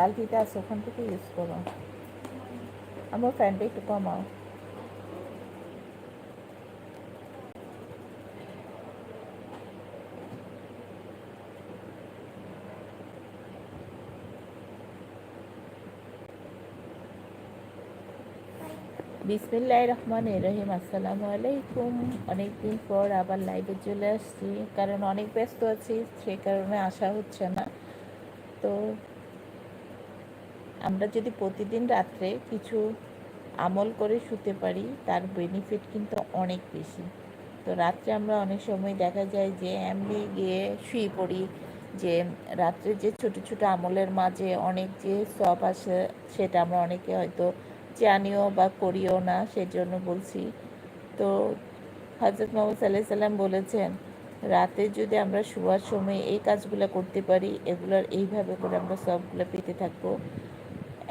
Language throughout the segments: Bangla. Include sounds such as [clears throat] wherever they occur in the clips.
বালতিটা আছে ওখান থেকে ইউজ করো। আমার ফ্যানটা একটু কমাও। বিসমিল্লাহ রহমান রহিম, আসসালামু আলাইকুম। অনেকদিন পর আবার লাইভে চলে আসছি, কারণ অনেক ব্যস্ত আছি সেই কারণে আসা হচ্ছে না। তো আমরা যদি প্রতিদিন রাত্রে কিছু আমল করে শুতে পারি, তার বেনিফিট কিন্তু অনেক বেশি। তো রাত্রে আমরা অনেক সময় দেখা যায় যে এমনি গিয়ে শুয়ে পড়ি, যে রাত্রে যে ছোট ছোট আমলের মাঝে অনেক যে সব আসে, সেটা আমরা অনেকে হয়তো জানিও বা করিও না, সেজন্য বলছি। তো হজরত মোহাম্মদ সাল্লাহ সাল্লাম বলেছেন, রাতে যদি আমরা শোয়ার সময় এই কাজগুলো করতে পারি, এগুলোর এইভাবে করে আমরা সবগুলো পেতে থাকব।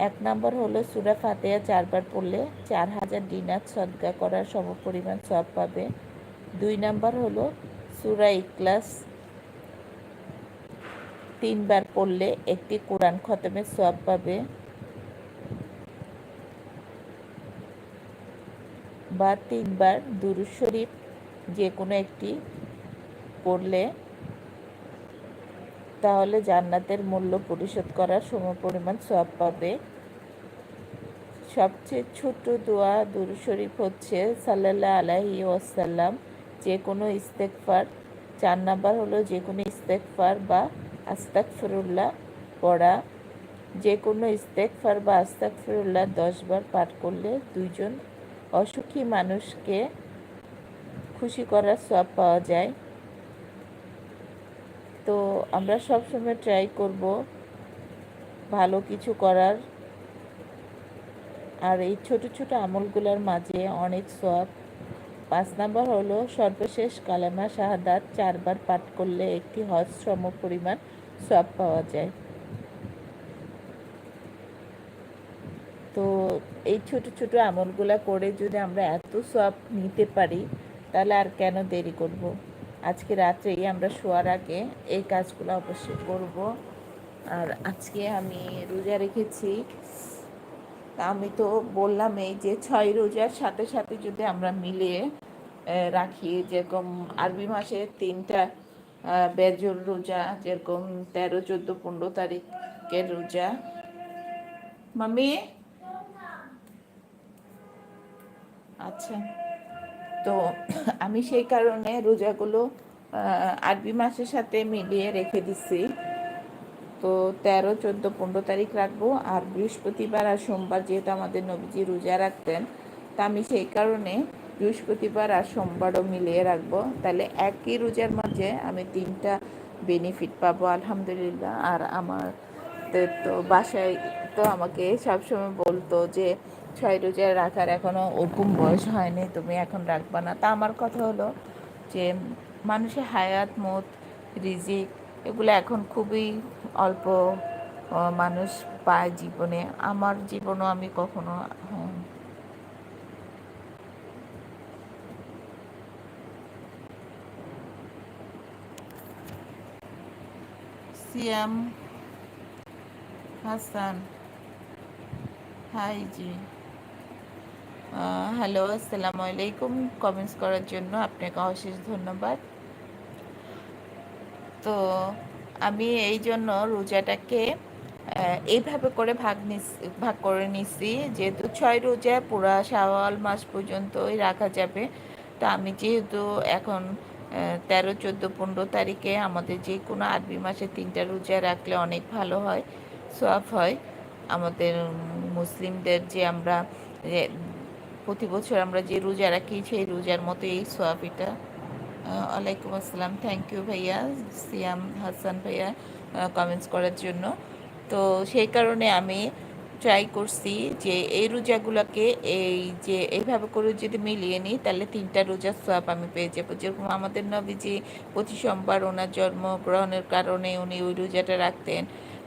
এক নম্বর হলো সুরা ফাতেয়া চারবার পড়লে চার হাজার দিনার সদগা করার সমপরিমাণ সব পাবে। দুই নাম্বার হলো সুরা ইকলাস তিনবার পড়লে একটি কোরআন খতমের সব পাবে। বা তিনবার দুরুদ শরীফ যে কোনো একটি পড়লে তাহলে জান্নাতের মূল্য পরিশোধ করার সমপরিমাণ সব পাবে। সবচেয়ে ছোট দোয়া দুরু শরীফ হচ্ছে সাল্লাল্লাহ আলাহি ওয়াসাল্লাম, যে কোনো ইস্তেকফার চার নাম্বার হলো যে কোনো ইস্তেকফার বা আস্তাক ফিরুল্লাহ পড়া। যে কোনো ইস্তেকফার বা আস্তাক ফিরুল্লাহ দশবার পাঠ করলে দুইজন অসুখী মানুষকে খুশি করার সব পাওয়া যায়। তো আমরা সবসময় ট্রাই করব ভালো কিছু করার। আর এই ছোট ছোট আমলগুলোর মাঝে অনেক সব পাঁচ নাম্বার হলো, সর্বশেষ কালেমা শাহাদাত চারবার পাঠ করলে একটি হজ সম পরিমাণ সব পাওয়া যায়। তো এই ছোট ছোট আমলগুলা করে যদি আমরা এত সব নিতে পারি, তাহলে আর কেন দেরি করব। আজকে রাত্রেই আমরা শোয়ার আগে এই কাজগুলো অবশ্যই করব। আর আজকে আমি রোজা রেখেছি। আমি তো বললাম এই যে ছয় রোজার সাথে সাথে যদি আমরা মিলিয়ে রাখি যেরকম আরবি মাসে তিনটা বেজর রোজা, যেরকম তেরো, চোদ্দ, পনেরো তারিখের রোজা। মামি আচ্ছা। তো [coughs] আমি সেই কারণে রোজাগুলো আরবি মাসের সাথে মিলিয়ে রেখে দিচ্ছি তো তেরো, চোদ্দ, পনেরো তারিখ রাখব আর বৃহস্পতিবার আর সোমবার যেহেতু আমাদের নবীজি রোজা রাখতেন, তা আমি সেই কারণে বৃহস্পতিবার আর সোমবারও মিলিয়ে রাখব। তাহলে একই রোজার মাঝে আমি তিনটা বেনিফিট পাবো, আলহামদুলিল্লাহ। আর আমার তো বাসায় তো আমাকে সবসময় বলতো যে ছয় রোজা রাখার এখনও ওরকম বয়স হয়নি, তুমি এখন রাখবা না। তা আমার কথা হলো যে মানুষের হায়াত, মত, রিজিক এগুলো এখন খুবই অল্প মানুষ পায় জীবনে। আমার জীবনও আমি কখনো হ্যাঁ। সিয়াম হাসান, হাই জি। হ্যালো, আসসালামু আলাইকুম। কমেন্টস করার জন্য আপনাকে অশেষ ধন্যবাদ। তো আমি এই জন্য রোজাটাকে এইভাবে করে ভাগ ভাগ করে নিছি। যেহেতু ছয় রোজা, পুরা শাওয়াল মাস পর্যন্তই রাখা যাবে। তো আমি যেহেতু এখন তেরো, চোদ্দ, পনেরো তারিখে আমাদের যে কোনো আরবি মাসে তিনটা রোজা রাখলে অনেক ভালো হয় সোয়াফ হয়। আমাদের মুসলিমদের যে আমরা প্রতি বছর আমরা যে রোজা রাখি, সেই রোজার মতো এই সোয়াবিটা ওয়ালাইকুম আসসালাম। থ্যাংক ইউ ভাইয়া, সিয়াম হাসান ভাইয়া কমেন্টস করার জন্য। তো সেই কারণে আমি ট্রাই করছি যে এই রোজাগুলোকে এই যে এইভাবে করে যদি মিলিয়ে নিই, তাহলে তিনটা রোজার সোয়াব আমি পেয়ে যাব। যেরকম আমাদের নবীজি প্রতি সোমবার ওনার জন্মগ্রহণের কারণে উনি ওই রোজাটা রাখতেন।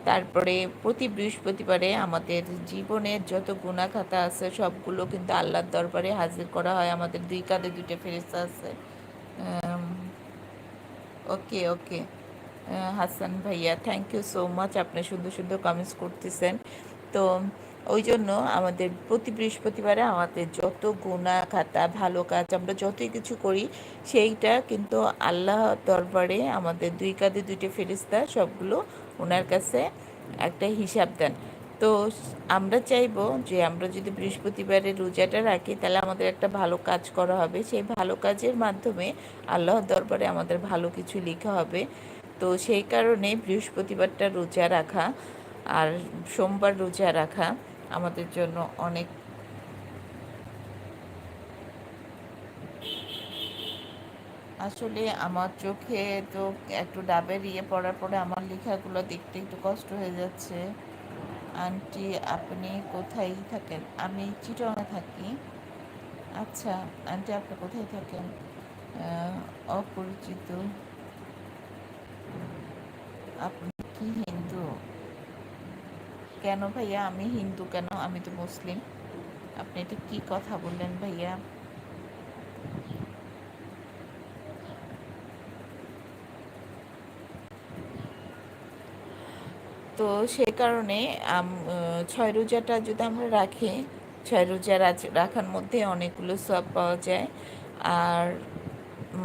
তারপরে প্রতি বৃহস্পতিবারে আমাদের জীবনের যত গুণাখাতা আছে, সবগুলো কিন্তু আল্লাহর দরবারে হাজির করা হয়। আমাদের দুই কাঁধে দুইটা ফেরিস্তা আছে। ওকে ওকে। হাসান ভাইয়া থ্যাংক ইউ সো মাচ আপনি সুন্দর সুন্দর কমেন্টস করতেছেন। তো ওই জন্য আমাদের প্রতি বৃহস্পতিবারে আমাদের যত গুণা খাতা ভালো কাজ, আমরা যতই কিছু করি, সেইটা কিন্তু আল্লাহ দরবারে আমাদের দুই কাঁধে দুইটা ফেরিস্তা সবগুলো ওনার কাছে একটা হিসাব দেন। তো আমরা চাইব যে আমরা যদি বৃহস্পতিবারে রোজাটা রাখি, তাহলে আমাদের একটা ভালো কাজ করা হবে। সেই ভালো কাজের মাধ্যমে আল্লাহর দরবারে আমাদের ভালো কিছু লেখা হবে। তো সেই কারণে বৃহস্পতিবারটা রোজা রাখা আর সোমবার রোজা রাখা আমাদের জন্য অনেক আসলে আমার চোখে তো একটু ডাবের ইয়ে পড়ার পরে আমার লেখাগুলো দেখতে একটু কষ্ট হয়ে যাচ্ছে। আন্টি, আপনি কোথায় থাকেন? আমি চিটংয়ে থাকি। আচ্ছা আন্টি আপনি কোথায় থাকেন? অপরিচিত। আপনি কি হিন্দু? কেন ভাইয়া? আমি হিন্দু কেন? আমি তো মুসলিম। আপনি এটা কি কথা বললেন ভাইয়া? তো সেই কারণে ছয় রোজাটা যদি আমরা রাখি, ছয় রোজা রাখার মধ্যে অনেকগুলো সব পাওয়া যায়। আর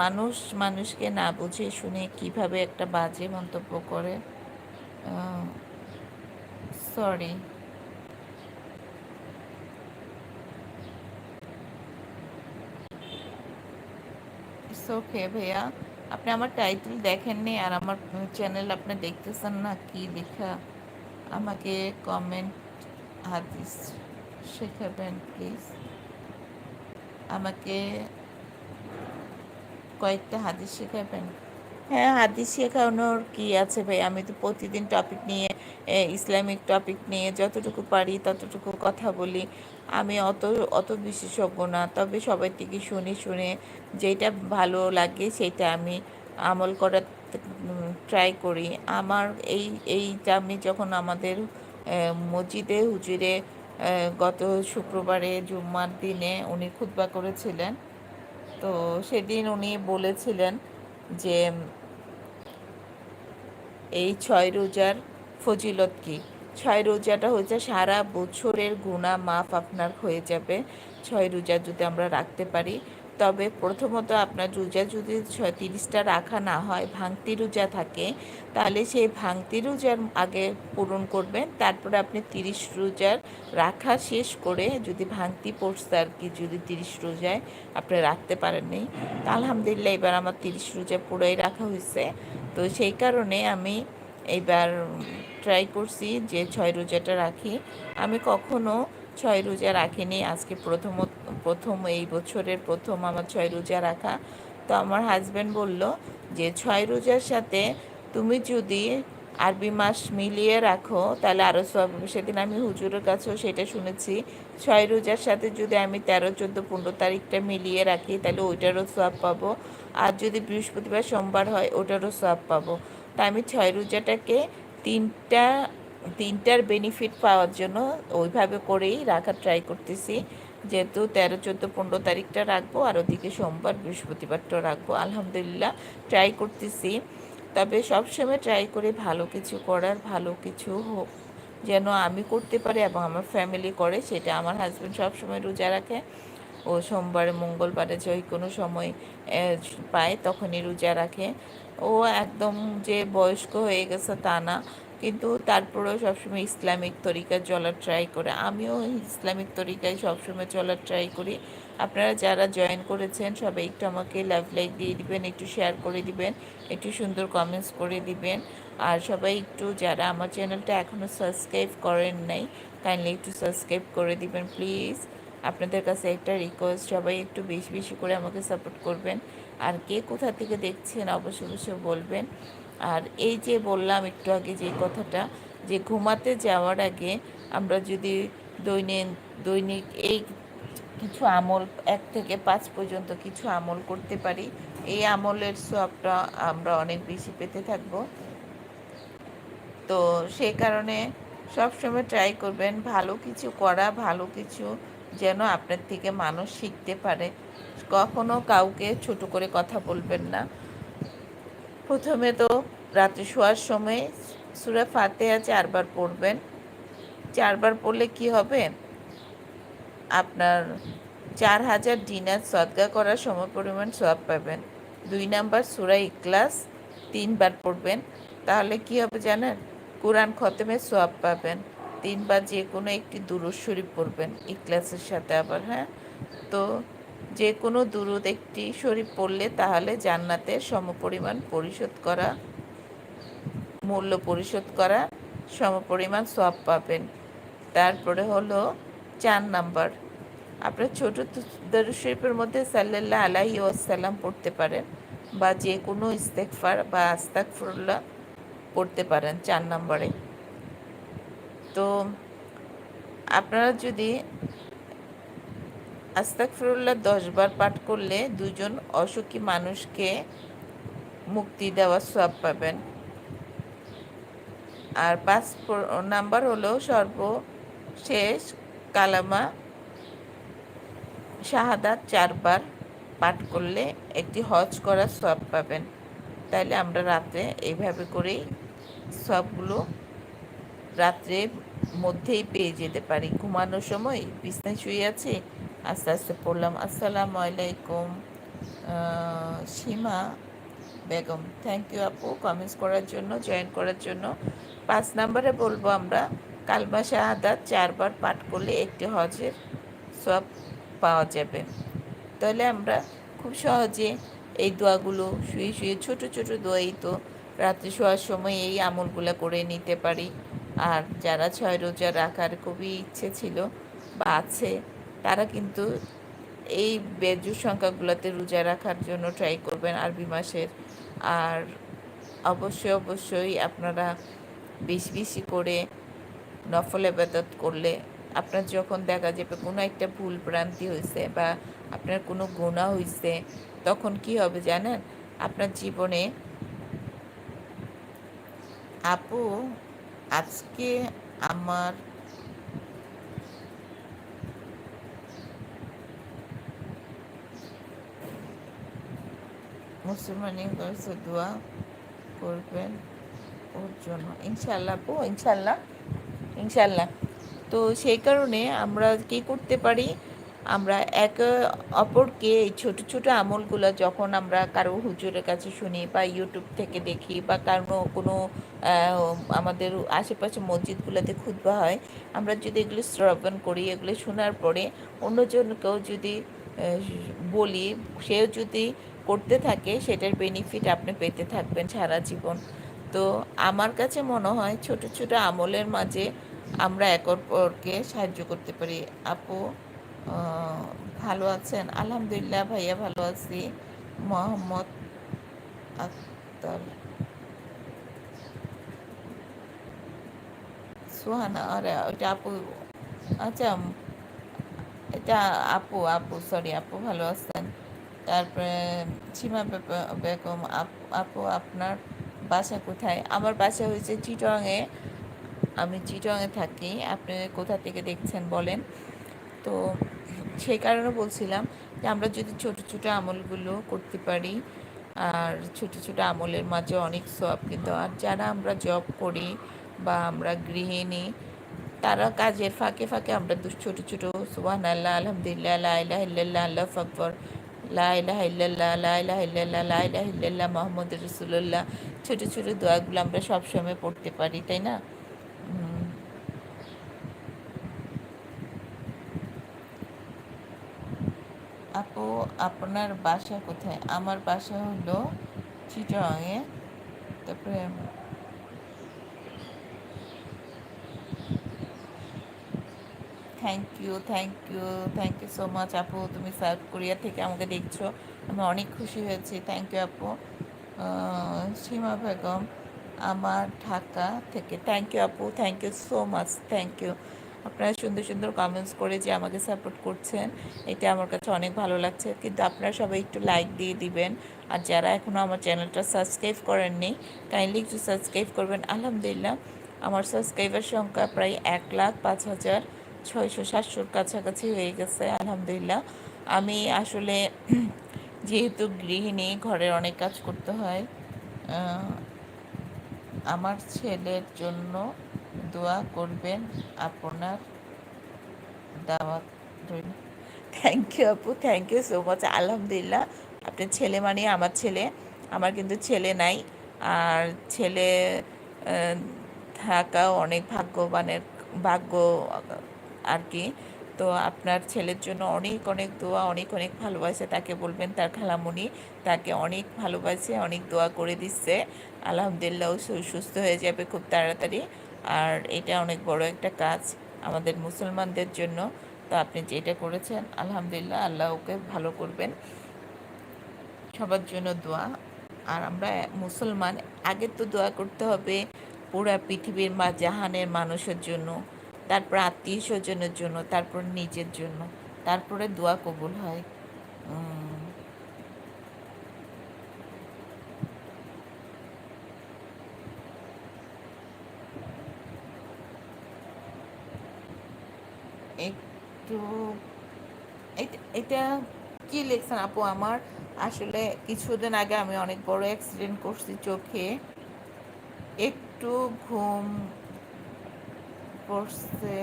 মানুষ, মানুষকে না বুঝে শুনে কীভাবে একটা বাজে মন্তব্য করে। সরি ওকে ভাইয়া। আপনি আমার টাইটেল দেখেননি আর আমার চ্যানেল আপনি দেখতেছেন না, কি লেখা? আমাকে কমেন্ট হাদিস শেখাবেন প্লিজ আমাকে কয়েকটা হাদিস শেখাবেন। হ্যাঁ হাদিস শেখানোর কি আছে ভাই? আমি তো প্রতিদিন টপিক নিয়ে ইসলামিক টপিক নিয়ে যতটুকু পারি ততটুকু কথা বলি। আমি অত অত বিশেষজ্ঞ না। তবে সবাই থেকে শুনে শুনে যেটা ভালো লাগে সেটা আমি আমল করার ট্রাই করি। আমার এই এইটা আমি যখন আমাদের মসজিদে হুজুরে গত শুক্রবারে জুম্মার দিনে উনি খুতবা করেছিলেন। তো সেদিন উনি বলেছিলেন যে এই ছয় রোজার ফজিলত কি? ছয় রোজাটা হচ্ছে সারা বছরের গুণা মাফ আপনার হয়ে যাবে। ছয় রোজা যদি আমরা রাখতে পারি, তবে প্রথমত আপনার রোজা যদি তিরিশটা রাখা না হয়, ভাঙতি রোজা থাকে, তাহলে সেই ভাঙতি রোজার আগে পূরণ করবেন। তারপরে আপনি তিরিশ রোজার রাখা শেষ করে যদি ভাঙতি পড়ছে আর কি, যদি তিরিশ রোজায় আপনি রাখতে পারেননি। তা আলহামদুলিল্লাহ, এবার আমার তিরিশ রোজা পুরোই রাখা হয়েছে। তো সেই কারণে আমি এইবার ট্রাই করছি যে ছয় রোজাটা রাখি। আমি কখনো ছয় রোজা রাখিনি, আজকে প্রথম প্রথম এই বছরের প্রথম আমার ছয় রোজা রাখা। তো আমার হাজব্যান্ড বলল যে, ছয় রোজার সাথে তুমি যদি আরবি মাস মিলিয়ে রাখো, তাহলে আরও সব সেদিন আমি হুজুরের কাছেও সেটা শুনেছি, ছয় রোজার সাথে যদি আমি তেরো, চোদ্দ, পনেরো তারিখটা মিলিয়ে রাখি, তাহলে ওইটারও সব পাবো। আর যদি বৃহস্পতিবার সোমবার হয়, ওটারও সব পাবো। তা আমি ছয় রোজাটাকে তিনটা, তিনটার বেনিফিট পাওয়ার জন্য ওইভাবে করেই রাখার ট্রাই করতেছি। যেহেতু তেরো, চোদ্দ, পনেরো তারিখটা রাখব আর ওদিকে সোমবার, বৃহস্পতিবারটাও রাখব। আলহামদুলিল্লাহ ট্রাই করতেছি। তবে সবসময় ট্রাই করে ভালো কিছু করার, ভালো কিছু হোক, যেন আমি করতে পারি এবং আমার ফ্যামিলি করে, সেটা আমার হাজব্যান্ড সবসময় রোজা রাখে। ও সোমবারে, মঙ্গলবারে যে কোনো সময় পায়, তখনই রোজা রাখে। ও একদম যে বয়স্ক হয়ে গেছে তা না, কিন্তু তারপরেও সবসময় ইসলামিক তরিকা চলার ট্রাই করে। আমিও ইসলামিক তরিকায় সবসময় চলার ট্রাই করি। আপনারা যারা জয়েন করেছেন, সবাই একটু আমাকে লাভ লাইক দিয়ে দিবেন, একটু শেয়ার করে দিবেন, একটু সুন্দর কমেন্টস করে দিবেন। আর সবাই একটু যারা আমার চ্যানেলটা এখনও সাবস্ক্রাইব করেন নাই কাইন্ডলি একটু সাবস্ক্রাইব করে দিবেন প্লিজ আপনাদের কাছে একটা রিকোয়েস্ট সবাই একটু বেশি বেশি করে আমাকে সাপোর্ট করবেন। আর কে কোথা থেকে দেখছেন, অবশ্যই অবশ্যই বলবেন। আর এই যে বললাম একটু আগে যে কথাটা, যে ঘুমাতে যাওয়ার আগে আমরা যদি দৈনিক দৈনিক এই কিছু আমল, এক থেকে পাঁচ পর্যন্ত কিছু আমল করতে পারি, এই আমলের সবটা আমরা অনেক বেশি পেতে থাকব। তো সেই কারণে সবসময় ট্রাই করবেন, ভালো কিছু করা, ভালো কিছু যেন আপনার থেকে মানুষ শিখতে পারে। কখনো কাউকে ছোট করে কথা বলবেন না। প্রথমে তো রাত্রে শোয়ার সময় সুরা ফাতেহা চারবার পড়বেন। চারবার পড়লে কি হবে? আপনার চার হাজার ডিনার সদগা করার সমপরিমাণ সব পাবেন। দুই নাম্বার সুরা ইকলাস তিনবার পড়বেন। তাহলে কি হবে জানেন? কোরআন খতমের সোয়াব পাবেন। তিনবার যে কোনো একটি দুরুদ শরীফ পড়বেন ইকলাসের সাথে আবার হ্যাঁ? তো যে কোনো দুরুদ একটি শরীফ পড়লে তাহলে জান্নাতের সমপরিমাণ পরিশোধ করা, মূল্য পরিশোধ করা, সমপরিমাণ সব পাবেন। তারপরে হলো চার নাম্বার। আপনার ছোটো দরু শরীফের মধ্যে সাল্লাল্লাহ আলাহি ওয়াসাল্লাম পড়তে পারেন বা যে কোনো ইস্তেকফার বা আস্তাকফরুল্লাহ পড়তে পারেন চার নম্বরে। তো আপনারা যদি আস্তাকফিরুল্লাহ দশবার পাঠ করলে দুজন অসুখী মানুষকে মুক্তি দেওয়ার সব পাবেন। আর পাঁচ নাম্বার হলো সর্বশেষ কালামা শাহাদাত চারবার পাঠ করলে একটি হজ করার সব পাবেন। তাইলে আমরা রাত্রে এইভাবে করেই সবগুলো রাত্রে মধ্যেই পেয়ে যেতে পারি। ঘুমানোর সময় বিছনায় শুয়ে আছি। আস্তে আস্তে পড়লাম। আসসালামু আলাইকুম। সীমা বেগম থ্যাংক ইউ আপু। কমেন্টস করার জন্য জয়েন করার জন্য। পাঁচ নম্বরে বলব আমরা, কালমা শাহাদাত চারবার পাঠ করলে একটি হজের সব পাওয়া যাবে। তাহলে আমরা খুব সহজে এই দোয়াগুলো শুয়ে শুয়ে ছোট ছোট দোয়াই তো রাত্রে শোয়ার সময় এই আমলগুলো করে নিতে পারি। আর যারা ছয় রোজা রাখার খুবই ইচ্ছে ছিল বা আছে, তারা কিন্তু এই বেজু সংখ্যাগুলোতে রোজা রাখার জন্য ট্রাই করবেন আরবি মাসের। আর অবশ্যই অবশ্যই আপনারা বেশি বেশি করে নফল আবাদত করলে আপনার যখন দেখা যাবে কোনো একটা ভুল ভ্রান্তি হয়েছে বা আপনার কোনো গুণা হয়েছে তখন কি হবে জানেন? আপনার জীবনে আপু আজকে আমার মুসলমানি দোয়া করবেন ওর জন্য। ইনশাল্লাহ আপু ইনশাল্লাহ ইনশাল্লাহ তো সেই কারণে আমরা কি করতে পারি? আমরা এক অপরকে এই ছোটো ছোটো আমলগুলো যখন আমরা কারও হুজুরের কাছে শুনি বা ইউটিউব থেকে দেখি বা কারও কোনো আমাদের আশেপাশে মসজিদগুলোতে খুদবা হয়, আমরা যদি এগুলো শ্রবণ করি, এগুলো শোনার পরে অন্যজনকেও যদি বলি, সেও যদি করতে থাকে, সেটার বেনিফিট আপনি পেতে থাকবেন সারা জীবন। তো আমার কাছে মনে হয় ছোট ছোট আমলের মাঝে আমরা এক অপরকে সাহায্য করতে পারি। আপু? ভালো আছেন? আলহামদুলিল্লাহ ভাইয়া ভালো আছি। মোহাম্মদ আক্তার। সুহানা, আরে, ওইটা আপু আচ্ছা এটা আপু আপু সরি আপু ভালো আছেন? তারপরে সীমা বেগম, আপু আপনার বাসা কোথায়? আমার বাসা হয়েছে চিটংয়ে। আমি চিটংয়ে থাকি। আপনি কোথা থেকে দেখছেন বলেন? তো সেই কারণে বলছিলাম যে আমরা যদি ছোট ছোট আমলগুলো করতে পারি, আর ছোট ছোট আমলের মাঝে অনেক সব কিন্তু, আর যারা আমরা জব করি বা আমরা গৃহিণী, তারা কাজের ফাঁকে ফাঁকে আমরা ছোট ছোট সুবাহ আল্লাহ আলহামদুলিল্লাহ লাইলাহ ইল্লাল্লাহ, আল্লাহ ফকবর লাইলাহ ইল্লাল্লাহ লাইলাহ ইল্লাল্লাহ লাইলাহ ইল্লাল্লাহ মোহাম্মদ রসুল্লাহ ছোটো ছোটো দোয়াগুলো আমরা সবসময় পড়তে পারি, তাই না? আপু, আপনার বাসা কোথায়? আমার বাসা হলো চিটংয়ে। তারপরে thank you thank you thank you so much আপু। তুমি সাউথ কোরিয়া থেকে আমাকে দেখছ। আমি অনেক খুশি হয়েছি। থ্যাংক ইউ আপু। সীমা বেগম, আমার ঢাকা থেকে থ্যাংক ইউ আপু। Thank you so much thank you আপনারা সুন্দর সুন্দর কমেন্টস করে যে আমাকে সাপোর্ট করছেন, এটা আমার কাছে অনেক ভালো লাগছে। কিন্তু আপনারা সবাই একটু লাইক দিয়ে দিবেন। আর যারা এখনও আমার চ্যানেলটা সাবস্ক্রাইব করেননি কাইন্ডলি একটু সাবস্ক্রাইব করবেন। আলহামদুলিল্লাহ, আমার সাবস্ক্রাইবার সংখ্যা প্রায় এক লাখ পাঁচ হাজার ছয়শো সাতশোর কাছাকাছি হয়ে গেছে, আলহামদুলিল্লাহ। আমি আসলে [clears throat] যেহেতু গৃহিণী, ঘরের অনেক কাজ করতে হয় আমার ছেলের জন্য দোয়া করবেন আপনার দাওয়াত থ্যাংক ইউ আপু থ্যাংক ইউ সো মাচ আলহামদুলিল্লাহ। আপনার ছেলে মানে আমার ছেলে, আমার কিন্তু ছেলে নাই। আর ছেলে থাকা অনেক ভাগ্যবানের, ভাগ্য আর কি। তো আপনার ছেলের জন্য অনেক অনেক দোয়া, অনেক অনেক ভালোবাসে, তাকে বলবেন তার খালামণি তাকে অনেক ভালোবাসে, অনেক দোয়া করে দিচ্ছে। আলহামদুলিল্লাহ সুস্থ হয়ে যাবে খুব তাড়াতাড়ি। আর এটা অনেক বড় একটা কাজ আমাদের মুসলমানদের জন্য। তো আপনি যেটা করেছেন, আলহামদুলিল্লাহ আল্লাহ ওকে ভালো করবেন। সবার জন্য দোয়া। আর আমরা মুসলমান, আগে তো দোয়া করতে হবে পুরা পৃথিবীর মা জাহানের মানুষের জন্য, তারপর আত্মীয় স্বজনের জন্য, তারপর নিজের জন্য, তারপরে দোয়া কবুল হয়। একটু এটা কি লেখছেন আপু আমার? আসলে কিছুদিন আগে আমি অনেক বড় অ্যাক্সিডেন্ট করছি চোখে। একটু ঘুম পড়ছে,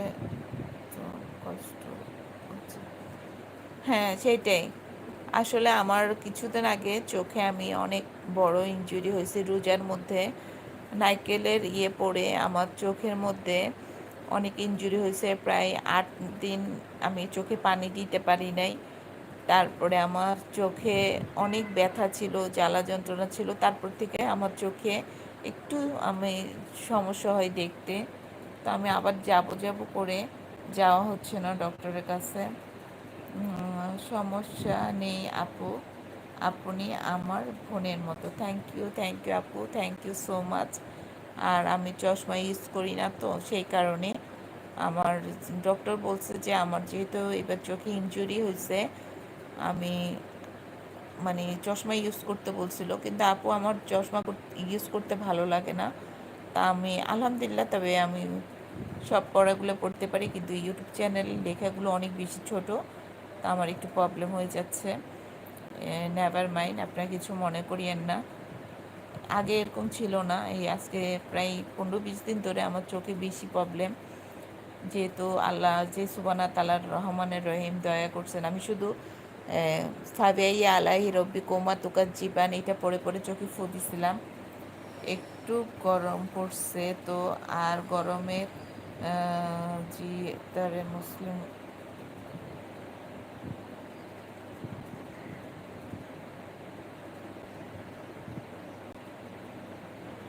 তো কষ্ট হ্যাঁ সেটাই। আসলে আমার কিছুদিন আগে চোখে আমি অনেক বড় ইঞ্জুরি হয়েছে রোজার মধ্যে। নাইকেলের ইয়ে পড়ে আমার চোখের মধ্যে। অনেক ইনজুরি হয়েছে, প্রায় আট দিন আমি চোখে পানি দিতে পারি নাই। তারপরে আমার চোখে অনেক ব্যথা ছিল, জ্বালা যন্ত্রণা ছিল। তারপর থেকে আমার চোখে একটু আমি সমস্যা হয় দেখতে। তো আমি আবার যাব যাব করে যাওয়া হচ্ছে না ডক্টরের কাছে। সমস্যা নেই আপু। আপনি আমার বোনের মতো। থ্যাংক ইউ থ্যাংক ইউ আপু। থ্যাংক ইউ সো মাচ আর আমি চশমা ইউজ করি না তো সেই কারণে আমার ডক্টর বলছে যে আমার যেহেতু এবার চোখে ইনজুরি হয়েছে, আমি মানে চশমা ইউজ করতে বলছিল। কিন্তু আপু আমার চশমা ইউজ করতে ভালো লাগে না। তা আমি আলহামদুলিল্লাহ, তবে আমি সব পড়াগুলো পড়তে পারি, কিন্তু ইউটিউব চ্যানেল লেখাগুলো অনেক বেশি ছোট। তা আমার একটু প্রবলেম হয়ে যাচ্ছে। নেভার মাইন্ড আপনারা কিছু মনে করিয়েন না। আগে এরকম ছিল না। এই আজকে প্রায় পনেরো বিশ দিন ধরে আমার চোখে বেশি প্রবলেম যেহেতু আল্লাহ যে সুবানা তালার রহমানের রহিম দয়া করছেন। আমি শুধু সাবিয়াই আলাহি রব্বি কোমা তুকার জীবান এটা পরে পরে চোখে ফু দিছিলাম। একটু গরম পড়ছে তো, আর গরমের জি, তারে মুসলিম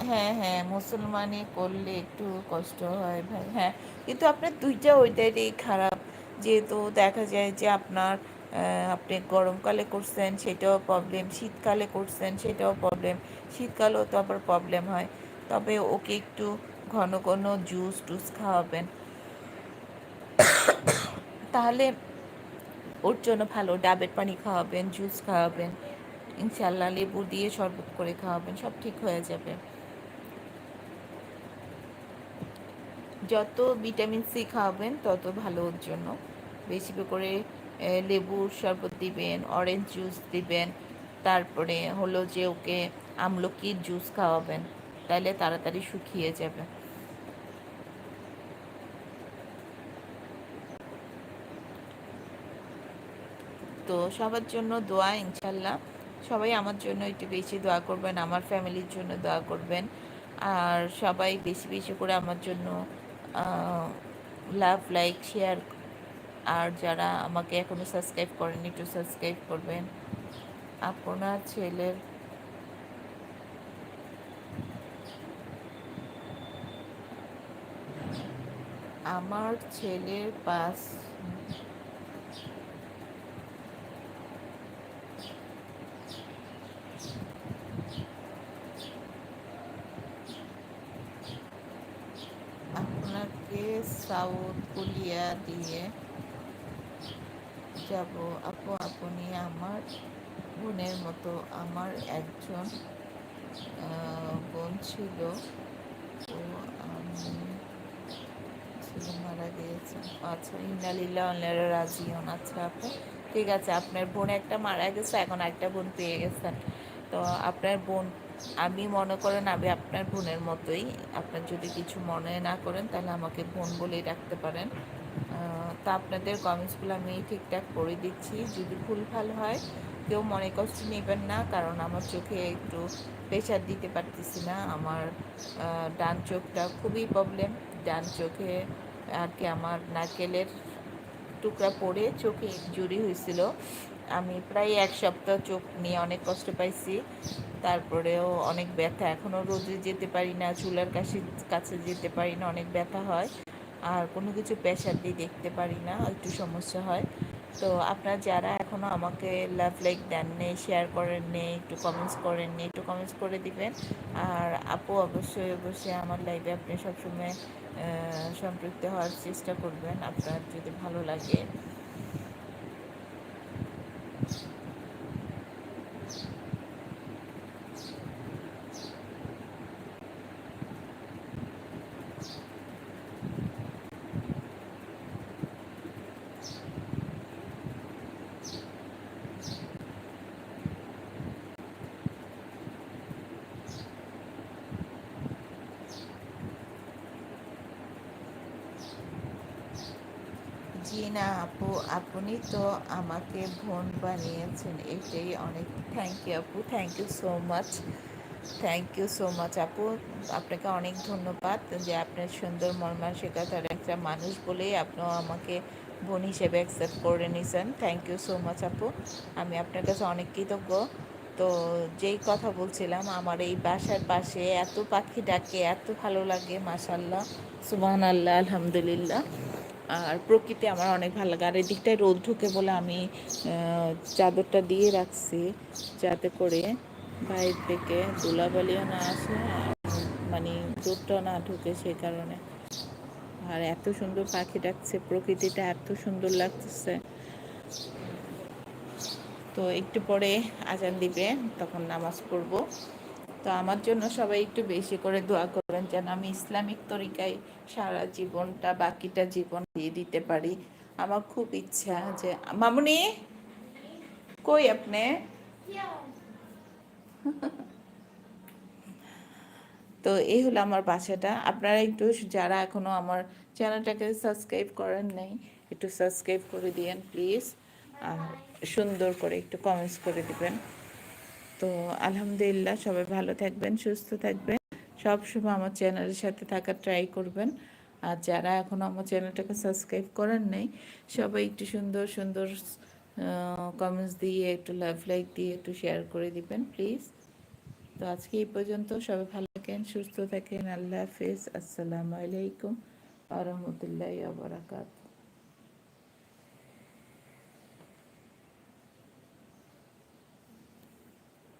হ্যাঁ হ্যাঁ মুসলমানি করলে একটু কষ্ট হয় ভাই। হ্যাঁ কিন্তু আপনার দুইটা ওইটারই খারাপ। যেহেতু দেখা যায় যে আপনার আপনি গরমকালে করছেন, সেটাও প্রবলেম শীতকালে করছেন, সেটাও প্রবলেম শীতকালেও তো আবার প্রবলেম হয়। তবে ওকে একটু ঘন ঘন জুস টুস খাওয়াবেন। তাহলে ওর জন্য ভালো, ডাবের পানি খাওয়াবেন জুস খাওয়াবেন ইনশাল্লাহ লেবু দিয়ে শরবত করে খাওয়াবেন, সব ঠিক হয়ে যাবে। যত ভিটামিন সি খাওয়াবেন তত ভালো ওর জন্য। বেশি করে লেবুর শরবত দিবেন অরেঞ্জ জুস দিবেন, তারপরে হলো যে ওকে আমলকির জুস খাওয়াবেন তাহলে তাড়াতাড়ি শুকিয়ে যাবে। তো সবার জন্য দোয়া ইনশাল্লাহ সবাই আমার জন্য একটু বেশি দোয়া করবেন, আমার ফ্যামিলির জন্য দোয়া করবেন। আর সবাই বেশি বেশি করে আমার জন্য লাভ লাইক শেয়ার আর যারা আমাকে এখনও সাবস্ক্রাইব করেন একটু সাবস্ক্রাইব করবেন। আপনার ছেলের আমার ছেলের পাস আপনাকে সাউথ কোরিয়া দিয়ে যাব। আপু, আপনি আমার বোনের মতো আমার একজন বোন ছিল। তো আমি ছেলে মারা গিয়েছে। আচ্ছা ইন্নালিল্লাহ আল্লাহর রাজিউন আচ্ছা আপু, ঠিক আছে। আপনার বোন একটা মারা গেছে, এখন একটা বোন পেয়ে গেছেন তো আপনার বোন আমি মনে করেন আমি আপনার বোনের মতোই। আপনার যদি কিছু মনে না করেন, তাহলে আমাকে বোন বলেই রাখতে পারেন। তা আপনাদের কমেন্টসগুলো আমি ঠিকঠাক করে দিচ্ছি। যদি ভুল ভালো হয়, কেউ মনে কষ্ট নেবেন না, কারণ আমার চোখে একটু প্রেশার দিতে পারতেছি না। আমার ডান চোখটা খুবই প্রবলেম ডান চোখে আর কি আমার নারকেলের টুকরা পড়ে চোখে জুড়ি হয়েছিল। আমি প্রায় এক সপ্তাহ চোখ নিয়ে অনেক কষ্ট পাইছি। তারপরেও অনেক ব্যথা। এখনও রোদে যেতে পারি না, চুলার কাছে কাছে যেতে পারি না, অনেক ব্যথা হয়। আর কোনো কিছু প্রেশার দিয়ে দেখতে পারি না, একটু সমস্যা হয়। তো আপনারা যারা এখনও আমাকে লাভ লাইক দেননি শেয়ার করেননি একটু কমেন্টস করেন করেননি একটু কমেন্টস করে দিবেন। আর আপু অবশ্যই অবশ্যই আমার লাইভে আপনি সবসময় সম্পৃক্ত হওয়ার চেষ্টা করবেন। আপনার যদি ভালো লাগে জি না আপু, আপনি তো আমাকে বোন বানিয়েছেন, এটাই অনেক থ্যাংক ইউ আপু thank you so much thank you so much আপু, আপনাকে অনেক ধন্যবাদ যে আপনার সুন্দর মর্মানসিকতার একটা মানুষ বলেই আপনিও আমাকে বোন হিসেবে অ্যাকসেপ্ট করে নিয়েছেন থ্যাংক ইউ সো মাচ আপু, আমি আপনার কাছে অনেক কৃতজ্ঞ। তো যেই কথা বলছিলাম, আমার এই বাসার পাশে এত পাখি ডাকে, এত ভালো লাগে মাশাল্লাহ সুবহান আল্লাহ আলহামদুলিল্লাহ। আর প্রকৃতি আমার অনেক ভালো লাগে। আর এদিকটায় রোদ ঢুকে বলে আমি চাদরটা দিয়ে রাখছি যাতে করে বাইরে থেকে ধুলাবালিও না আসে মানে রোদটাও না ঢুকে সেই কারণে। আর এত সুন্দর পাখি ডাকছে, প্রকৃতিটা এত সুন্দর লাগতেছে। তো একটু পরে আজান দিবে, তখন নামাজ পড়ব। তো আমার জন্য সবাই একটু বেশি করে দোয়া করবেন যেন আমি ইসলামিক তরিকায় সারা জীবনটা, বাকিটা জীবন দিয়ে দিতে পারি। আমার খুব ইচ্ছা যে, মামুনি? কই আপনি? তো এই হলো আমার বাসাটা। আপনারা একটু যারা এখনও আমার চ্যানেলটাকে সাবস্ক্রাইব করেন নাই, একটু সাবস্ক্রাইব করে দিয়েন, প্লিজ। আর সুন্দর করে একটু কমেন্টস করে দিবেন। তো আলহামদুলিল্লাহ, সবাই ভালো থাকবেন, সুস্থ থাকবেন। সব সময় আমার চ্যানেলের সাথে থাকার ট্রাই করবেন। আর যারা এখনও আমার চ্যানেলটাকে সাবস্ক্রাইব করেন নাই, সবাই একটু সুন্দর সুন্দর কমেন্টস দিয়ে একটু লাভ লাইক দিয়ে একটু শেয়ার করে দিবেন প্লিজ তো আজকে এই পর্যন্ত সবাই ভালো থাকেন, সুস্থ থাকেন। আল্লাহ হাফিজ। আসসালামু আলাইকুম। আ রহমতুল্লাহ বারাকাতুহু